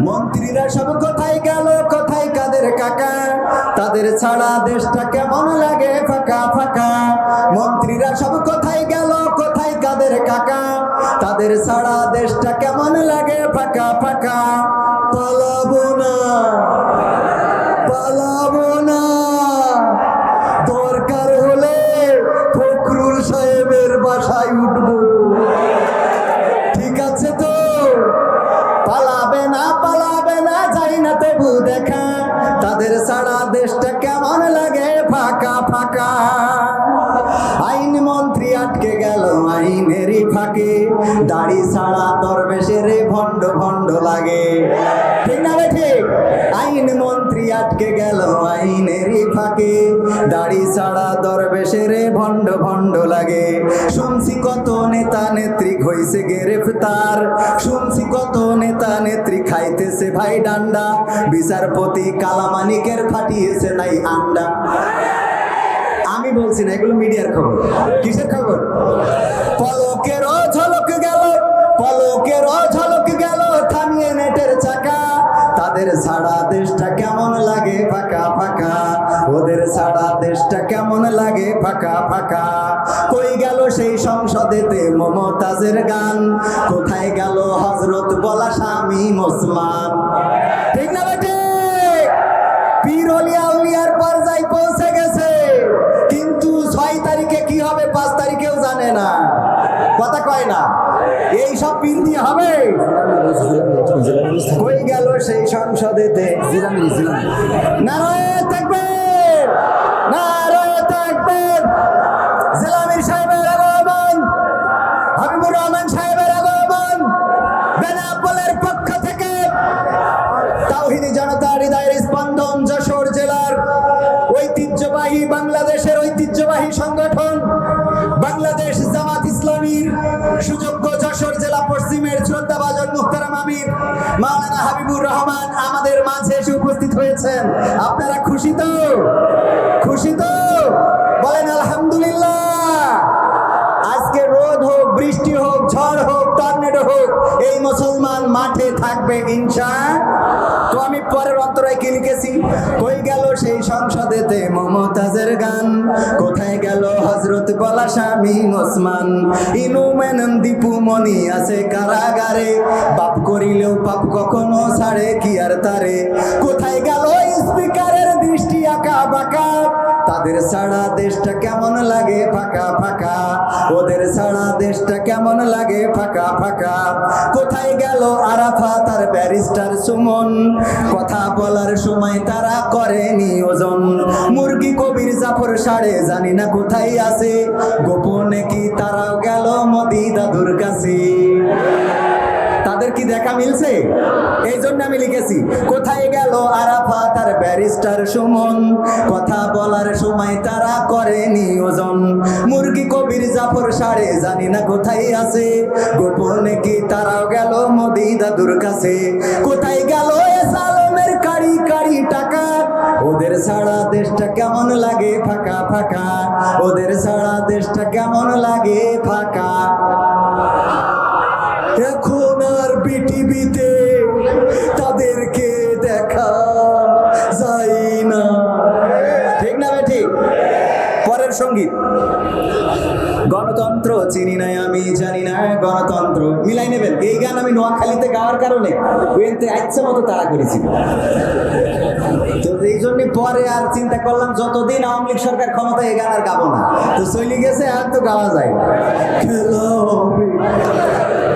মন্ত্রীরা সব কোথায় গেল কোথায় কাদের কাকা? তাদের ছাড়া দেশটা কেমন লাগে? ফাঁকা ফাঁকা। মন্ত্রীরা সব কোথায় গেল কোথায় কাদের কাকা? তাদের ছাড়া দেশটা কেমন লাগে? ফাঁকা ফাঁকা। পালাবো না পালাবো না। দরকার হলে ফখরুল সাহেবের বাসায় উঠবো। তবু দেখা, তাদের সারা দেশটা কেমন লাগে? ফাঁকা ফাঁকা। আইন মন্ত্রী আটকে গেল, আইনেরই ফাঁকে। দাড়ি ছাড়া দরবেশের ভণ্ড ভণ্ড লাগে। ঠিক না ঠিক? আইন মন্ত্রী আটকে গেল, আইনেরই ফাঁকে। দাড়ি ছাড়া দরবেশের ভণ্ড ভণ্ড লাগে। শুনছি কত নেতা নেত্রী হইছে গ্রেফতার। শুনছি কত নেত্রী খাইতেছে ভাই ডান্ডা। বিচারপতি কালামানিকের ফাটিয়েছে নাই আন্ডা। আমি বলছি না, এগুলো মিডিয়ার খবর। কিসের খবর? পলকের ওদের ছাড়া দেশটা কেমন লাগে? ফাঁকা ফাঁকা। কই গেল সেই সংসদেতে মমতাজের গান? কোথায় গেল হজরত বলা স্বামী ওসমান ঠিক না বেটে পীর অলিয়া উলিয়ার পর্যায়ে পৌঁছে গেছে। কিন্তু ছয় তারিখে কি হবে পাঁচ তারিখেও জানে না। কথা কয় না। এই সব দিয়ে হবে? কই গেল সেই সংসদেতে? নারায়ণ! বেনাপোলের পক্ষ থেকে তাওহিদি জনতা হৃদয়ের স্পন্দন যশোর জেলার ঐতিহ্যবাহী বাংলাদেশের ঐতিহ্যবাহী সংগঠন বাংলাদেশ জামাত ইসলামীর সুযোগ্য যশোর জেলা পশ্চিমের শ্রদ্ধাভাজন মুখতারাম আমির, মাওলানা হাবিবুর রহমান আমাদের মাঝে এসে উপস্থিত হয়েছেন। আপনারা খুশি তো? খুশি তো? মাঠে ইনসা তো আমি পরের অন্তরায় কি লিখেছি? কই গেল সেই সংসদেতে মমতাজের গান? কোথায় গেল হজরত গলা স্বামী ওসমান? ইনু মেনন দীপু মনি আছে কারাগারে। পাপ করিলেও পাপ কখনো ছাড়ে, কি আর তারে? কোথায় তাদের ছাড়া দেশটা কেমন লাগে? ফাঁকা ফাঁকা। ওদের ছাড়া দেশটা কেমন লাগে? ফাঁকা ফাঁকা। কোথায় গেল আরাফা? তার ব্যারিস্টার সুমন। কথা বলার সময় তারা করে নিয়োজন মুরগি কবির জাফর সাড়ে জানি না কোথায় আছে। গোপনে কি তারাও গেল মোদি দাদুর কাছে? তাদের কি দেখা মিলছে? এই জন্য আমি লিখেছি, কোথায় গেল আরাফা? তার ব্যারিস্টার সুমন, কথা বলার সময় তারা করে নিয়োজন মুরগি কবির জাফর সাড়ে জানি না কোথায় আছে। গোপনে কি তারাও গেল মোদি দাদুর কাছে? কোথায় গেল সালমের কারি কারি টাকা? ওদের ছাড়া দেশটা কেমন লাগে ফাঁকা ফাঁকা? ওদের ছাড়া দেশটা কেমন লাগে ফাঁকা? সংগীত। গণতন্ত্র চিনি নাই আমি, জানি না, গণতন্ত্র। মিলাই নেবেন। এই গান আমি নোয়াখালীতে গাওয়ার কারণে ওয়েনতে ইচ্ছা মতো তারা করেছি। তো এই জন্য পরে আর চিন্তা করলাম, যতদিন আওয়ামী লীগ সরকার ক্ষমতা এই গান আর গাবো না। তো চলে গেছে, আর তো গাওয়া যায়